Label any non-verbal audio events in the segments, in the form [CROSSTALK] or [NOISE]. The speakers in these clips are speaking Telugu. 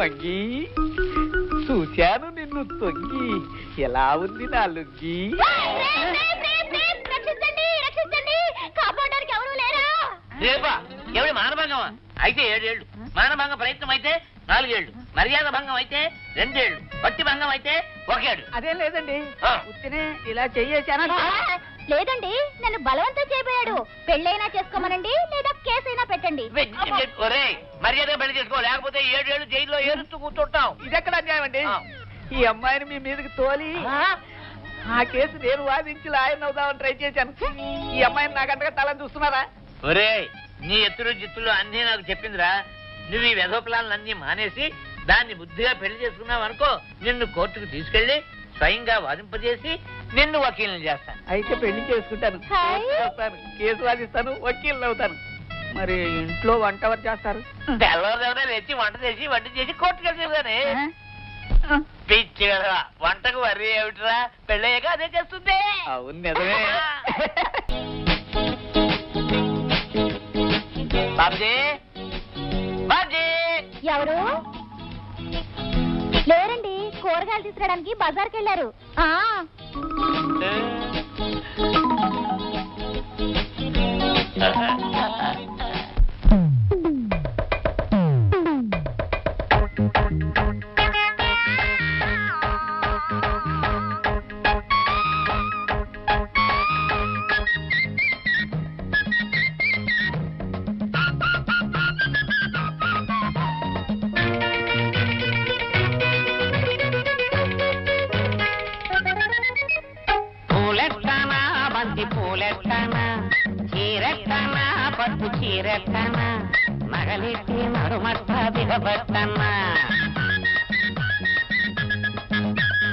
మంగి చూశాను నిన్ను తొంగి ఎలా ఉంది నా లుంగి? రక్షించండి రక్షించండి కాపాడడానికి ఎవరు లేరా రేపా ఎవడి మానభంగమా? అయితే ఏడేళ్ళు మానభంగ ప్రయత్నం అయితే నాలుగేళ్ళు మర్యాద భంగం అయితే రెండేళ్ళు భక్తి భంగం అయితే ఒకేడు. అదేం లేదండి. ఇలా చెయ్యేశాను. లేదండి నన్ను బలవంతం చేయబోయాడు. పెళ్ళైనా చేసుకోమనండి లేదా కేసైనా పెట్టండి. మర్యాద పెళ్ళి చేసుకో లేకపోతే ఏడేళ్ళు జైల్లో ఏరుస్తూ కూర్చుంటాం. ఇదెక్కడ అన్యాయం అండి. ఈ అమ్మాయిని మీ మీదకి తోలి ఆ. కేసు నేను వాదించి లాయర్ అవుదామని ట్రై చేశాను. ఈ అమ్మాయిని నాకంటగా తలని చూస్తున్నారా? ఒరే నీ ఎత్తులు జిత్తులు అన్నీ నాకు చెప్పిందిరా. నువ్వు ఈ వెధోపలాలను అన్ని మానేసి దాన్ని బుద్ధిగా పెళ్ళి చేసుకున్నావు అనుకో నిన్ను కోర్టుకు తీసుకెళ్ళి స్వయంగా వాదింపజేసి నిన్ను వకీల్ని చేస్తాను. అయితే పెళ్ళి చేసుకుంటాను. హాయ్. చేస్తాను. కేసు వాదిస్తాను వకీల్ అవుతాను. మరి ఇంట్లో వంట ఎవరు చేస్తారు? తెల్లవారుజామునే లేచి వంట చేసి వంట చేసి కోర్టుకు వెళ్తాను పిచ్చి కదా వంటకు వర్రీ ఏమిటిరా? పెళ్ళయ్యాక అదే చేస్తుంది అవును నిజమే. బాబుజీ. బాబుజీ. ఎవరు? లేరండి. కూరగాయలు తీసుకురావడానికి బజార్కి వెళ్ళారు ఆ పట్టు చీరెట్టానా నగలెట్టి నడుమట్ట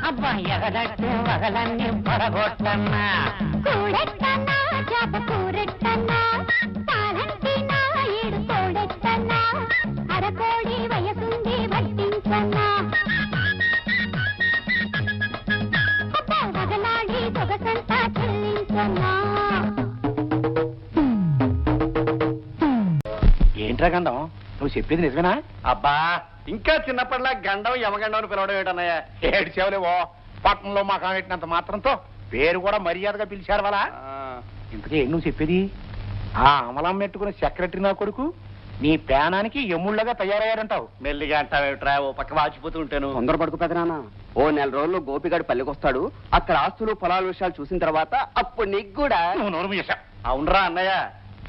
అబ్బా ఎగదట్టు వగలన్నీ పడగొట్టన్నా కూడట్ట ఏంట్రా గండం నువ్వు చెప్పేది నిజమేనా? అబ్బా ఇంకా చిన్నప్పటిలా గండం యమగండం అని పిలవడం ఏంటన్నయ్య ఏడు సేవలేవో పట్టణంలో మా కామెట్టినంత మాత్రంతో పేరు కూడా మర్యాదగా పిలిచారు వాళ్ళ. ఇంతకీ నువ్వు చెప్పేది? ఆ అమలం పెట్టుకున్న సెక్రటరీ నా కొడుకు నీ పేనానికి ఎముళ్ళగా తయారయ్యారంటావు మెల్లిగా అంటావేట్రా ఓ పక్క వాచిపోతూ ఉంటాను. తొందరపడుకు పెదనాన్న ఓ నెల రోజుల్లో గోపిగాడు పల్లెకొస్తాడు. అక్కడ ఆస్తులు పొలాల విషయాలు చూసిన తర్వాత అప్పుడు నీకు కూడా. నువ్వు నోరు మూసేశావు. అవునరా అన్నయ్య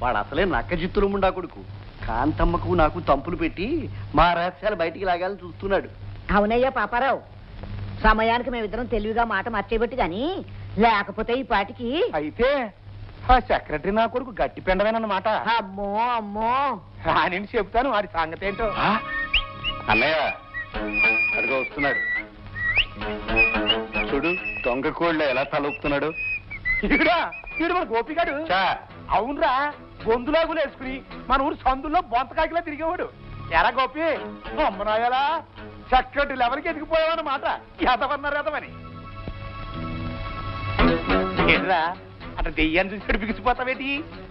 వాడు అసలే నక్క జిత్తులు ముండా కొడుకు. కాంతమ్మకు నాకు తంపులు పెట్టి మా రహస్యాలు బయటికి లాగాలని చూస్తున్నాడు. అవునయ్యా పాపారావు. సమయానికి మేమిద్దరం తెలివిగా మాట మర్చేబట్టి గాని లేకపోతే ఈ పాటికి అయితే ఆ సెక్రటరీ నా కొడుకు గట్టి పెండవేనన్నమాట. అమ్మో అమ్మో. రాని చెప్తాను వాడి సంగతి ఏంటో. అన్నయ్య అదిగో వస్తున్నాడు. చూడు దొంగ కోళ్ళ ఎలా తలొప్పుతున్నాడు ఈడా ఈడు మన గోపిగాడు. అవునరా. గొంతులాగులు వేసుకుని మన ఊరు సందుల్లో బొంతకాకిలా తిరిగేవాడు. ఎరా గోపి అమ్మనాయలా? చక్కటి లెవెల్కి ఎదిగిపోయావన్నమాట. ఎదవన్నారు ఎదవని. ఏంట్రా అట్లా దెయ్యాన్ని చూసి బిగిసిపోతావేటి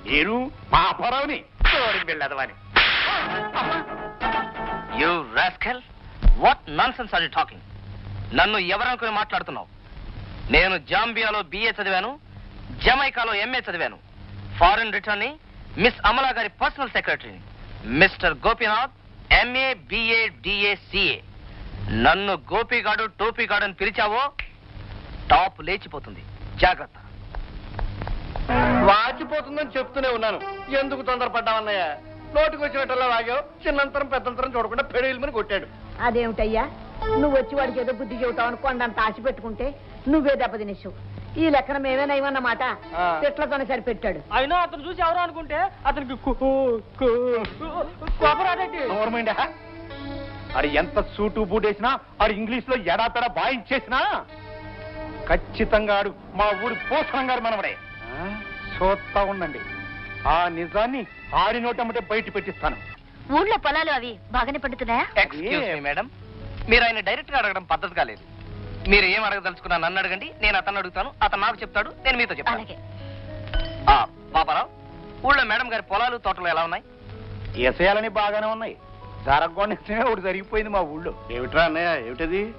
నేను మా అప్పారావుని వెళ్ళదవని you rascal what nonsense are you talking నన్ను ఎవరనుకుని మాట్లాడుతున్నావు? నేను జాంబియాలో బిఏ చదివాను జమైకాలో ఎంఏ చదివాను. ఫారెన్ రిటర్నీ మిస్ అమలా గారి పర్సనల్ సెక్రటరీని mister Gopinath MA BA DA CA నన్ను గోపిగాడు టోపీగాడు అని పిలిచావో టాప్ లేచిపోతుంది. జాగ్రత్త. వాచిపోతుందని చెప్తూనే ఉన్నాను. ఎందుకు తొందరపడ్డావన్నయ్య? నోటికి వచ్చినట్టల్లా వాగావు చిన్నంతరం పెద్దంతరం చూడకుండా పెడేళ్ళమని కొట్టాడు. అదేమిటయ్యా? నువ్వు వచ్చి వాడికి ఏదో బుద్ధి చెబుతావు అనుకోండి అంత ఆశ పెట్టుకుంటే నువ్వే దెబ్బతినేసావు. ఈ లెక్కన మేమే నయమన్నమాట. ఆ. తిట్లతోనే సరిపెట్టాడు. అయినా అతను చూసి ఎవరు అనుకుంటే అతనికి అది ఎంత సూటు బూటేసినా ఆడు ఇంగ్లీష్లో ఎడాపెడా బాయించేసినా ఖచ్చితంగా ఆడు మా ఊరి పోషణం గారు మనవడే. చూస్తా ఉండండి. ఆ నిజాన్ని ఆడి నోటమ్మటే బయట పెట్టిస్తాను. ఊళ్ళో పొలాలు అవి బాగానే పండుతున్నాయా? ఎక్స్క్యూజ్ మీ మేడం మీరు ఆయన డైరెక్ట్గా అడగడం పద్ధతి కాలేదు. మీరు ఏం అడగదలుచుకున్నా నన్ను అడగండి నేను అతను అడుగుతాను అతను నాకు చెప్తాడు నేను మీతో చెప్తాను. అలాగే. ఆ, పాపారావు ఊళ్ళో మేడం గారి పొలాలు తోటలు ఎలా ఉన్నాయి? ఏసేయాలని బాగానే ఉన్నాయి. జరగకుండా ఒకటి జరిగిపోయింది మా ఊళ్ళో. ఏమిట్రా అన్నయ్య ఏమిటది?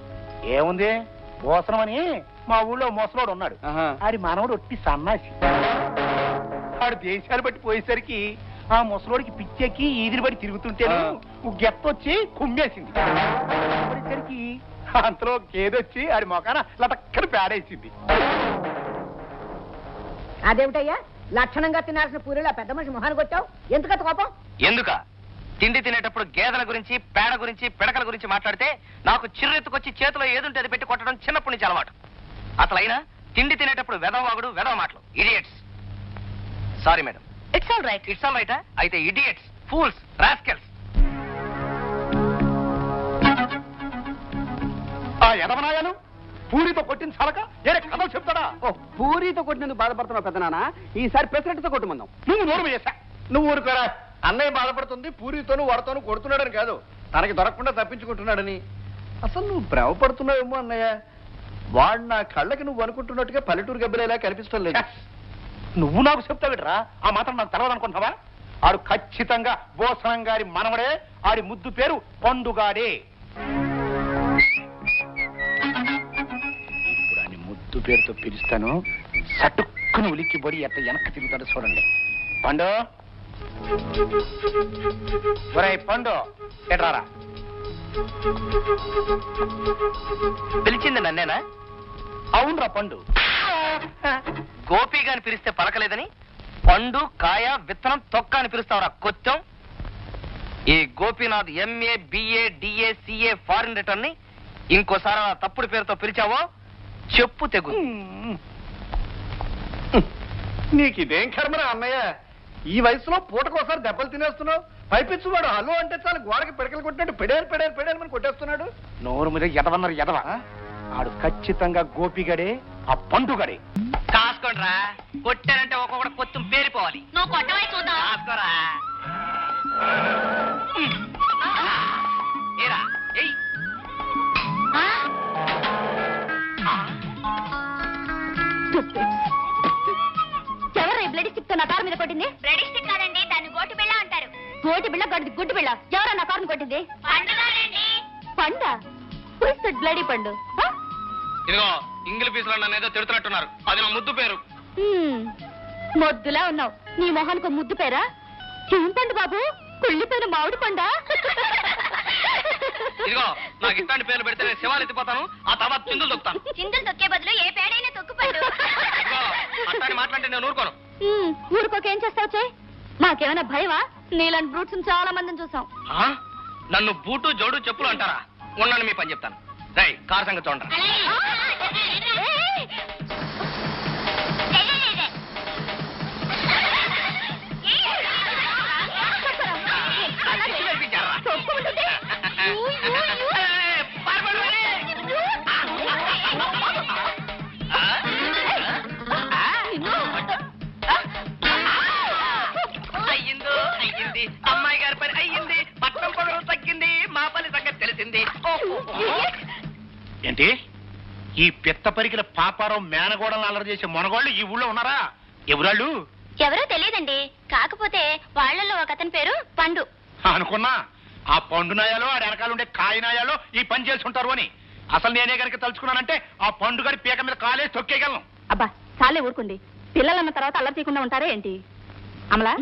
ఏముంది? భోసనం అని మా ఊళ్ళో ముసలోడు ఉన్నాడు. ఆడి మనవడు ఒట్టి సన్నాసి. వాడు దేశాలు బట్టి పోయేసరికి ఆ ముసలోడికి పిచ్చెక్కి ఈదిని బట్టి తిరుగుతుంటేను ఒక గెత్తొచ్చి కుమ్మేసింది. పడేసరికి అంతలో కేదొచ్చి ఆడి మొఖాన లటక్కన పేడేసింది. అదేమిటయ్యా? లక్షణంగా తినాల్సిన పూరిలో పెద్ద మనిషి మొహాన్ని కొట్టావు ఎందుకంత కోపం? ఎందుక? తిండి తినేటప్పుడు గేదెల గురించి పేడ గురించి పిడకల గురించి మాట్లాడితే నాకు చిర్రెత్తుకొచ్చి చేతిలో ఏదుంటే అది పెట్టి కొట్టడం చిన్నప్పటి నుంచి అలవాటు. అసలు అయినా తిండి తినేటప్పుడు వెదవాగుడు వెదవ మాటలు. Idiots sorry madam it's all right it's all right అయితే ఇడియట్స్ ఫూల్స్ రాస్కెల్స్ ఆ ఎదవనాయాలు పూరితో కొట్టిన చాలక ఏరే కథలు చెప్తాడా? ఓ పూరితో కొట్టినందుకు బాధపడుతున్నావు పెద్దనాన్న ఈసారి పెసరట్టుతో కొట్టుమందాం నువ్వు నోరు వేసా. నువ్వు ఊరుకోరా. అన్నయ్య బాధపడుతుంది పూరితోనూ వడతోనూ కొడుతున్నాడని కాదు. తనకి దొరకకుండా తప్పించుకుంటున్నాడని. అసలు నువ్వు భ్రమపడుతున్నావేమో అన్నయ్య. వాడు నా కళ్ళకి నువ్వు అనుకుంటున్నట్టుగా పల్లెటూరు గబ్బిలేలా కనిపిస్తాం లేదు. నువ్వు నాకు చెప్తావిడ్రా ఆ మాత్రం నాకు తెలవదు అనుకుంటావా ఆడు ఖచ్చితంగా భోసనం గారి మనవడే ఆడి ముద్దు పేరు పండుగాడే. ముద్దు పేరుతో పిలుస్తాను. సటుక్కును ఉలిక్కిబడి ఎట్ట వెనక్కి తిరుగుతాడు చూడండి. పండు. ఒరేయ్ పండు ఎట్రారా పిలిచింది నన్నేనా? అవునరా పండు. గోపిగా అని పిలిస్తే పలకలేదని పండు కాయ విత్తనం తొక్క అని పిలుస్తావురా కొత్తం. ఈ Gopinath MA BA DA CA foreign రిటర్న్ని ఇంకోసారి తప్పుడు పేరుతో పిలిచావో? చెప్పు తెగు. నీకు ఇదేం కర్మరా అన్నయ్య? ఈ వయసులో పూటకోసారి దెబ్బలు తినేస్తున్నావు? పైపిచ్చు వాడు హలో అంటే చాలు గోడకి పిడకలు కొట్టినట్టు పెడేరు పెడేరు పెడేరు అని కొట్టేస్తున్నాడు? నోరు మీద ఎదవన్నారు ఎదవ. ఆడు ఖచ్చితంగా గోపిగడే ఆ పండుగడే. కాసుకోండిరా. కొట్టారంటే ఒక్కొక్కటి కొత్తం పేరిపోవాలి. నువ్వు కొట్టవై చూద్దాం. కాసుకోరా. గోటి బిళ్ళ గడ్డి గుడ్డి బిళ్ళ. ఎవరు నా కారుని కొట్టింది? పండ బ్లడీ పండు? ఇదిగో ఇంగిలి పీసులో నన్ను ఏదో తిడుతున్నట్టున్నారు. అది నా ముద్దు పేరు. హ్మ్. మొద్దులా ఉన్నావు. నీ మొహానికి ముద్దు పేరా? ఏం పండు బాబు? కుళ్ళిపోయిన మామిడి పండా? ఇదిగో నాకు ఇట్లాంటి పేర్లు పెడితే నేను శివాలు ఎత్తిపోతాను. ఆ తర్వాత చిందులు దొక్కుతాను చింతలు తొక్కే బదులు ఏ పేడైనా అట్లాంటి మాట్లాడితే నేను ఊరుకోను. ఊరుకోకేం చేస్తావు చే మాకేమైనా భయమా? నీలాంటి బ్రూట్స్ చాలా మందిని చూసాం. ఆ? నన్ను బూటు జోడు చెప్పులు అంటారా? ఉండండి మీ పని చెప్తాను. రై కార్ సంగతి చూడండి. ఏంటి? ఈ పిత్త పరికిల పాపారం మేనగోడలను అల్లరి చేసే మొనగోళ్ళు ఈ ఊళ్ళో ఉన్నారా? ఎవరాళ్ళు? ఎవరో తెలియదండి. కాకపోతే వాళ్ళలో ఒక అతని పేరు పండు. అనుకున్నా. ఆ పండు నాయాలో ఆ వెనకాల ఉండే కాయ నాయాలో ఈ పని చేసి ఉంటారు అని. అసలు నేనే గనక తలుచుకున్నానంటే ఆ పండు గారి పీక మీద కాలేసి తొక్కేయగలను. అబ్బా చాలే ఊరుకోండి. పిల్లలన్న తర్వాత అల్లరి చేయకుండా ఉంటారే ఏంటి? అమలా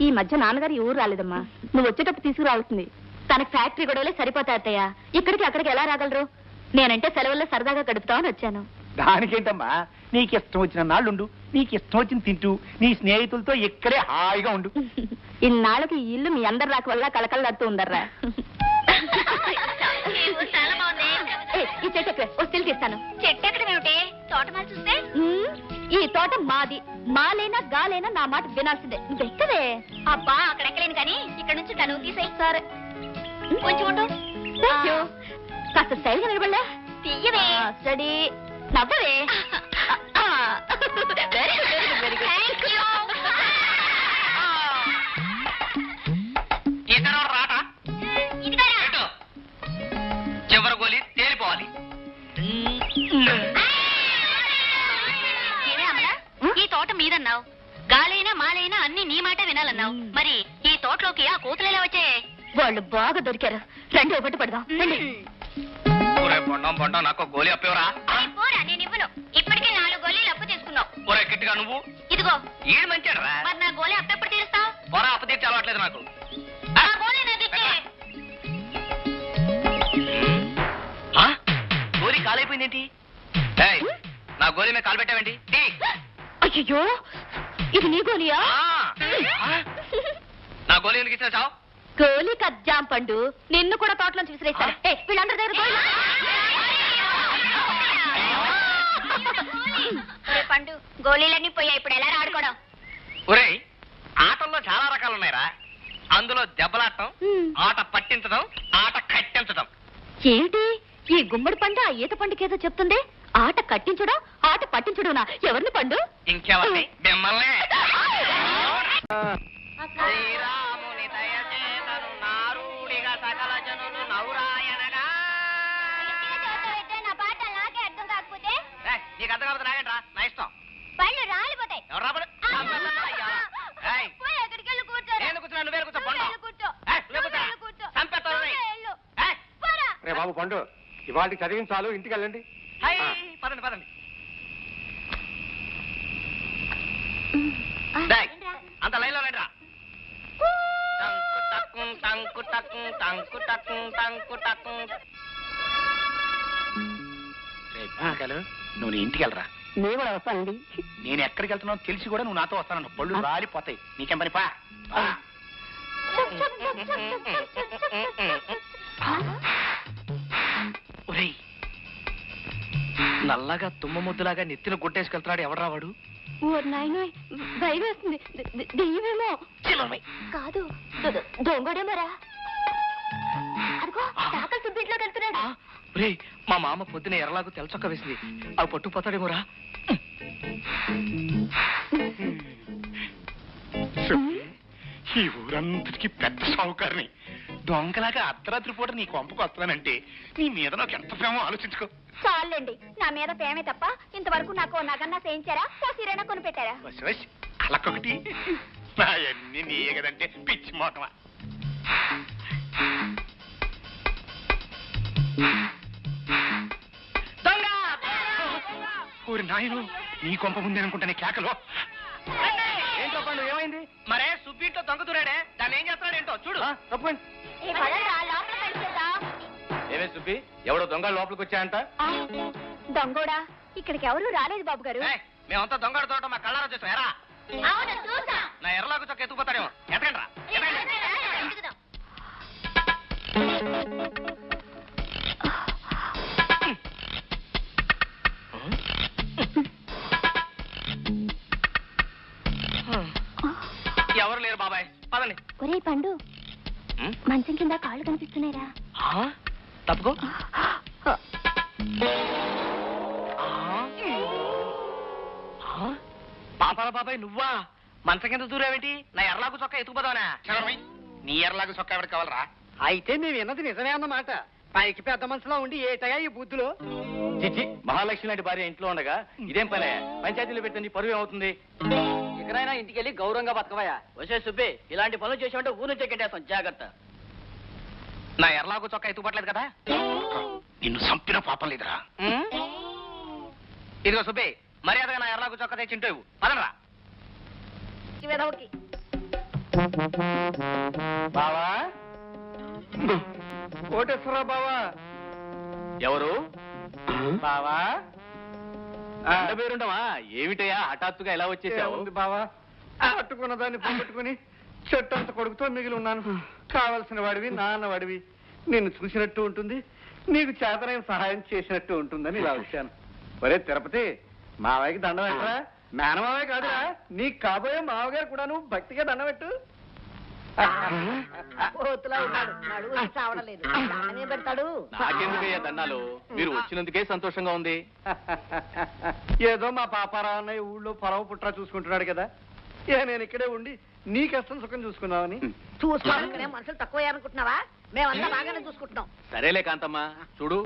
ఈ మధ్య నాన్నగారు ఈ ఊరు రాలేదమ్మా. నువ్వు వచ్చేటప్పుడు తీసుకురావాల్సింది. తనకు ఫ్యాక్టరీ గొడవలే సరిపోతాయి అత్తయ్య. ఇక్కడికి అక్కడికి ఎలా రాగలరు? నేనంటే సెలవుల్లో సరదాగా గడుపుతామని వచ్చాను. దానికేంటమ్మా? నీకు ఇష్టం వచ్చిన నాళ్ళుండు నీకు ఇష్టం వచ్చిన తింటూ నీ స్నేహితులతో ఇక్కడే హాయిగా ఉండు. [LAUGHS] ఇన్నాళ్ళకి ఈ ఇల్లు మీ అందరి రాక వల్ల కలకలలాడుతూ ఉందర్రా. [LAUGHS] ఏ, ఈ చెట్టు ఎక్కువ వస్తువులు తీస్తాను. చెట్టు ఎక్కడం ఏమిటి? తోటమాల చూస్తే? ఉమ్, ఈ తోట మాది. మాలేనా గాలేనా నా మాట వినాల్సిందే. నువ్వెక్కవే అబ్బా అక్కడ ఎక్కలేను కానీ ఇక్కడ నుంచి తను తీసేయి. సరే. కొంచెం ఉండు. Thank you. కాస్త స్టైల్గా నిలబడలే. తీయవే. స్టడీ. నవ్వవే. ఇతను రాట? చివరి గోలి తేలిపోవాలి. ఏమే అమలా ఈ తోట మీదన్నావు. గాలైనా మాలైనా అన్ని నీ మాట వినాలన్నావు. మరి ఈ తోటలోకి ఆ కోతులు ఎలా వచ్చాయి? వాళ్ళు బాగా దొరికారు. రండి ఒకటి పడదాం. రండి. బొండం బొండం నాకు గోలీ అప్పేవరా? పోరా నేను ఇవ్వను. ఇప్పటికే నాలుగు గోళీలు అప్పు తీసుకున్నావు ఒరే కిట్టుగా నువ్వు? ఇదిగో. ఈడు మంచాడురా? మరి నా గోళీ అప్పు ఎప్పుడు తీరుస్తావు? పొరా అప్పు తీర్చి అలవాట్లేదు నాకు. ఆ గోళీ నాకు ఇచ్చే ఆ? గోలీ కాలైపోయిందేంటి? ఏయ్, నా గోలీ మీద కాలు పెట్టావేంటి? తీ. అయ్యో ఇది నీ గోలియా ఆ. ఆ? నా గోలీ ఎందుకు ఇచ్చిన చావు. గోలీ కజ్జాం పండు నిన్ను కూడా తోటలోంచి విసిరేస్తారు. ఏ వీళ్ళందరి దగ్గర పండు గోళీలన్నీ పోయాయి. ఇప్పుడు ఎలా ఆడుకోవడం ఒరేయ్ ఆటల్లో చాలా రకాలు ఉన్నాయిరా అందులో దెబ్బలాడటం హ్మ్. ఆట పట్టించడం ఆట కట్టించడం. ఏమిటి? ఈ గుమ్మడి పండు ఆ ఈత పండుకేదో చెప్తుంది? ఆట కట్టించడం ఆట పట్టించడునా ఎవరిని పండు? ఇంకెవరిని మిమ్మల్ని. నీకు అర్థం కాకపోతే నాగంట్రా నా ఇష్టం. పళ్ళు రాలిపోతాయి. ఎవరు రాబడు ఏయ్, నేను కూర్చున్నా నువ్వే కూర్చో పండు. ఏయ్, నువ్వే కూర్చో. చంపేస్తాను రేయ్. ఏయ్, రే బాబు పండు. ఇవాళ చదివించాలు ఇంటికి వెళ్ళండి. హై, పదండి పదండి. అంత లైన్లో రండిరా టంకు టక్కుం, టంకు టక్కుం, టంకు టక్కుం, టంకు పానకాలు, నువ్వు నీ ఇంటికి వెళ్ళరా? నేను కూడా వస్తానండి. నేను ఎక్కడికి వెళ్తున్నావు తెలిసి కూడా నువ్వు నాతో వస్తాను పళ్ళు రాలిపోతాయి. నీకేం పని? పా. ఒరేయ్. నల్లగా తుమ్మ ముద్దులాగా నెత్తిన గుట్టేసుకెళ్తున్నాడు ఎవడు రావాడు నాయన భయం వేస్తుంది దెయ్యమేమో. కాదు దొంగడేమరా? సుబ్బింట్లోకి వెళ్తున్నాడు ఒరేయ్ మా మామ పొద్దున ఎర్రలాగు తెల్లచొక్క వేసింది. అవి పట్టుకుపోతాడేమోరా ఈ ఊరంతటికి పెద్ద సావుకారిని దొంగలాగా అర్ధరాత్రి పూట నీ కొంపకు వస్తానంటే నీ మీద నాకు ఎంత ప్రేమో ఆలోచించుకో. చాలండి. నా మీద ప్రేమే తప్ప ఇంతవరకు నాకు నగన్నా చేయించారా? ఓ సిరైనా కొనిపెట్టారా? వసి వసి అలకొకటి. నాయన్ని నీయే కదంటే పిచ్చి మోటమా ఊరి నాయను నీ కొంప ముందే అనుకుంటానే కేకలో ఏం చెప్పండి ఏమైంది మరే సుబ్బింట్లో దొంగతురాడే దాన్ని ఏం చేస్తున్నాడేంటో చూడు తప్పండి. ఏమే సుబ్బి ఎవడో దొంగ లోపలికి వచ్చాయంట దొంగోడా ఇక్కడికి ఎవరు రాలేదు బాబు గారు మేమంతా దొంగ తోట మా కళ్ళారా చూసాం ఎరా అవును చూసా నా ఎర్రలాగు చొక్క ఎత్తుకుపోతాడేమో ఎతకండి రా ఒరే పండు? మంచం కింద కాళ్ళు కనిపిస్తున్నాయిరా. ఆ? తప్పుకో. పాపాల బాబాయ్ నువ్వా? మంచం కింద దూరావేంటి? నా ఎర్రలాగు చొక్క ఎత్తుకుపోదావనా నీ ఎర్రలాగా సొక్క ఎవరికి కావాలరా? అయితే మేము విన్నది నిజమే అన్నమాట. పైకి పెద్ద మనసులో ఉండి ఏటయా ఈ బుద్ధులు చిచ్చి మహాలక్ష్మి లాంటి భార్య ఇంట్లో ఉండగా ఇదేం పనే? పంచాయతీలో పెట్టండి పరువు ఏమవుతుంది? ఎక్కడైనా ఇంటికి వెళ్ళి గౌరవంగా బతకవయ్యా. వచ్చే సుబ్బి ఇలాంటి పనులు చేసామంటే ఊరు నుంచి జాగ్రత్త. నా ఎర్రలాగు చొక్క ఎత్తుకుపట్టలేదు కదా? నిన్ను చంపిన పాపం లేదురా? ఇదిగో సుబ్బే మర్యాదగా నా ఎర్రలాగు చొక్క తెచ్చింటూ ఇవ్వు. పదనరా బావా? కోటేశ్వరరావు బావా. ఎవరు? బావా? అండ పేరుండవా? ఏమిటయ్యా హఠాత్తుగా ఎలా వచ్చేసావు? ఉంది బావా? పట్టుకున్న దాన్ని పోగొట్టుకుని చెట్టంత కొడుకుతో మిగిలి ఉన్నాను. కావలసిన వాడివి నాన్న వాడివి. నిన్ను చూసినట్టు ఉంటుంది నీకు చేతనైన సహాయం చేసినట్టు ఉంటుందని ఇలా వచ్చాను. ఒరే తిరుపతి మావయ్యకి దండం పెట్టరా? మేనమావే కాదురా నీకు కాబోయే మావగారు కూడాను భక్తిగా దండం పెట్టు. కోతులా ఉన్నాడు. నడువు చావడలేదు దానమే పెడతాడు. నాకెందుకయ్యా దన్నాలు మీరు వచ్చినందుకే సంతోషంగా ఉంది. ఏదో మా పాపారావు అన్నయ్య ఊళ్ళో పొరవ పుట్రా చూసుకుంటున్నాడు కదా. ఏ నేను ఇక్కడే ఉండి నీ కష్టం సుఖం చూసుకున్నావని. చూసుకోవడానికనే మనుషులు తక్కువ అనుకుంటున్నావా మేమంతా బాగానే చూసుకుంటున్నాం. సరేలే కాంతమ్మ చూడు.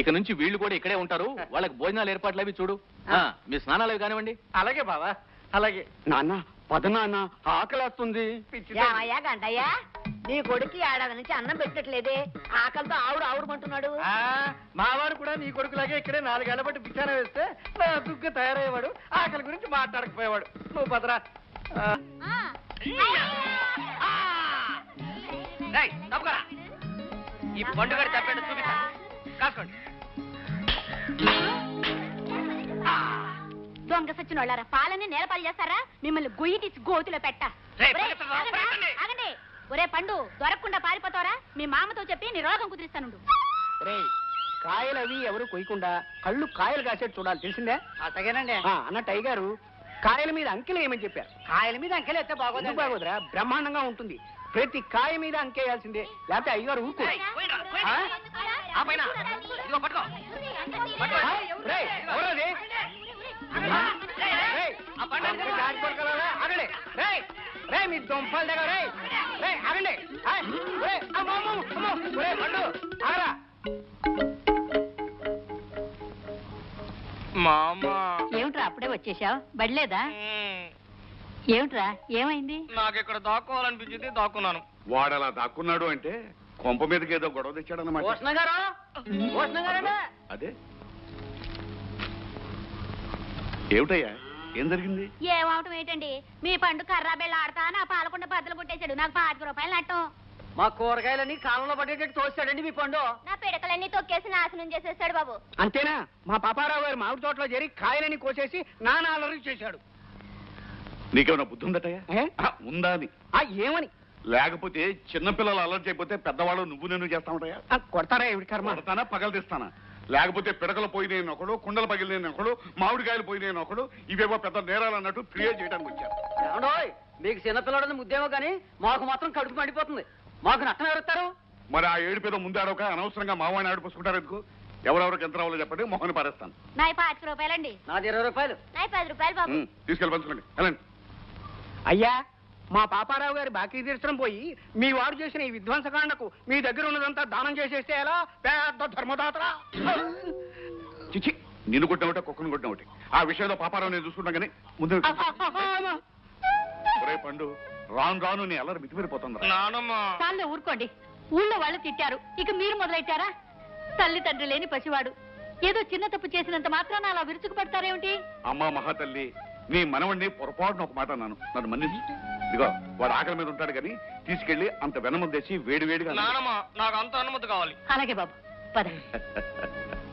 ఇక నుంచి వీళ్ళు కూడా ఇక్కడే ఉంటారు. వాళ్ళకి భోజనాలు ఏర్పాట్లు అవి చూడు. ఆ, మీ స్నానాలు అవి కానివ్వండి. అలాగే బావా అలాగే. నాన్న పదనాన్న ఆకలేస్తుంది. ఏమయ్యా గంటయ్యా? నీ కొడుకు ఏడాది నుంచి అన్నం పెట్టట్లేదే. ఆకలితో ఆవుడు ఆవుడమంటున్నాడు. ఆ, మావాడు కూడా నీ కొడుకులాగే ఇక్కడే నాలుగేళ్ళ బట్టి బిచ్చాన వేస్తే నాదుగ్గా తయారయ్యేవాడు. ఆకలి గురించి మాట్లాడకపోయేవాడు. నువ్వు భద్రా. ఈ పండుగ చెప్పండి చూపిస్తా. కాసుకోండి. దొంగ సచ్చిన వాళ్ళారా? పాలని నేలపాలు చేస్తారా? మిమ్మల్ని గొయ్యి తీసి గోతులో పెట్ట. రేయ్, ఒరేయ్, పరిగెత్తరా, ఆగండి, పరిగెత్తండి. ఆగండి. ఒరే పండు దొరకకుండా పారిపోతావరా? మీ మామతో చెప్పి నీ రోగం కుదిరిస్తానుండు. రేయ్ కాయలు అవి ఎవరు కొయ్యకుండా కళ్ళు కాయలు కాసేట్టు చూడాలి తెలిసిందే? అట్టగేనండి ఆ, అన్న టైగారు కాయల మీద అంకెలు ఏమని చెప్పారు. కాయల మీద అంకెలు ఎత్తే ఎందుకు బాగోదురా? బ్రహ్మాండంగా ఉంటుంది. ప్రతి కాయ మీద అంకేయాల్సిందే లేకపోతే అయ్యగారు ఊరుకో. రేయ్, పోయిరా, పోయిరా. ఆ పైన. ఇదిగో పట్టుకో. పట్టుకో. రేయ్, ఎవరది? ఆగండి. రేయ్ రేయ్ మీ దొంపల దగ్గర ఆగండి. పండు ఆగరా. మామా. ఏమిట్రా అప్పుడే వచ్చేసావు? బడిలేదా? ఏమిట్రా? ఏమైంది? నాకు ఇక్కడ దాక్కోవాలనిపించింది దాక్కున్నాను. వాడలా దాక్కున్నాడు అంటే కొంప మీదకి ఏదో గొడవ అదే. ఏమిటయ్యా? ఏం జరిగింది? ఏమవటం ఏంటండి? మీ పండు కర్రా బెల్ల ఆడతా నా పాలకొండ బద్దలు కొట్టేశాడు. నాకు పాతిక రూపాయలు నట్టం. మా కూరగాయలన్నీ కాలంలో పడేటట్టు తోస్తాడండి మీ పండు. నా పిడకలన్నీ తొక్కేసి నాశనం చేసేస్తాడు బాబు. అంతేనా? మా పాపారావు గారు మామిడి తోటలో చేరి కాయలని కోసేసి నానా అలరి చేశాడు. నీకేమైనా బుద్ధి ఉందటయ్యా? ఉందా అని. ఆ ఏమని? లేకపోతే చిన్నపిల్లలు అలర్ట్ అయిపోతే పెద్దవాళ్ళు నువ్వు నేను చేస్తా ఉంటాయా కొడతారా ఏమిటి కర్మ? కొడతానా? పగలు తీస్తానా? లేకపోతే పిడకలు పోయినాయని ఒకడు కుండలు పగిలిన ఒకడు మామిడికాయలు పోయినాయని ఒకడు ఇవేవో పెద్ద నేరాలు అన్నట్టు క్రియేట్ చేయడానికి వచ్చారు. ఏమండోయ్ మీకు చిన్నపిల్లడని ముద్దేమో కానీ మాకు మాత్రం కడుపు మండిపోతుంది. మాకు నష్టం ఎవరుస్తారు? మరి ఆ ఏడు పేద ముందు ఆడొక అనవసరంగా మావాడిని ఆడిపోసుకుంటారు ఎందుకు? ఎవరెవరికి ఎంత రావాలో చెప్పండి మొహన్ పారేస్తాను. నాయి పాతిక రూపాయలండి. నాది ఇరవై రూపాయలు. నాయి పది రూపాయలు బాబు. ఉమ్, తీసుకెళ్ళి పంచుకోండి. వెళ్ళండి. అయ్యా మా పాపారావు గారి బాకీ తీర్చడం పోయి మీ వాడు చేసిన ఈ విధ్వంసకాండకు మీ దగ్గర ఉన్నదంతా దానం చేసేస్తే ఎలా? పెద్ద ధర్మదాతరా. చిచి నిన్ను కొట్టిన ఒకటి కుక్కను కొట్టిన ఒకటి ఆ విషయంలో పాపారావు నేను చూసుకుంటాం కానీ ముందు ఒరే పండు రాను రాను నీ అల్లరి మితిమిరిపోతుంది నానమ్మ. చాలే ఊరుకోండి. ఊళ్ళో వాళ్ళు తిట్టారు. ఇక మీరు మొదలెట్టారా? తల్లి తండ్రి లేని పసివాడు. ఏదో చిన్న తప్పు చేసినంత మాత్రాన అలా విరుచుకు పడతారేమిటి అమ్మ మహాతల్లి నీ మనవణ్ణి పొరపాటున ఒక మాట అన్నాను. నన్ను మన్నించు. ఇదిగో వాడు ఆకలి మీద ఉంటాడు కానీ తీసుకెళ్ళి అంత వెనముద్దేసి వేడి వేడిగా నానమ్మ నాకు అంత అనుమతి కావాలి. అలాగే బాబు పద [LAUGHS]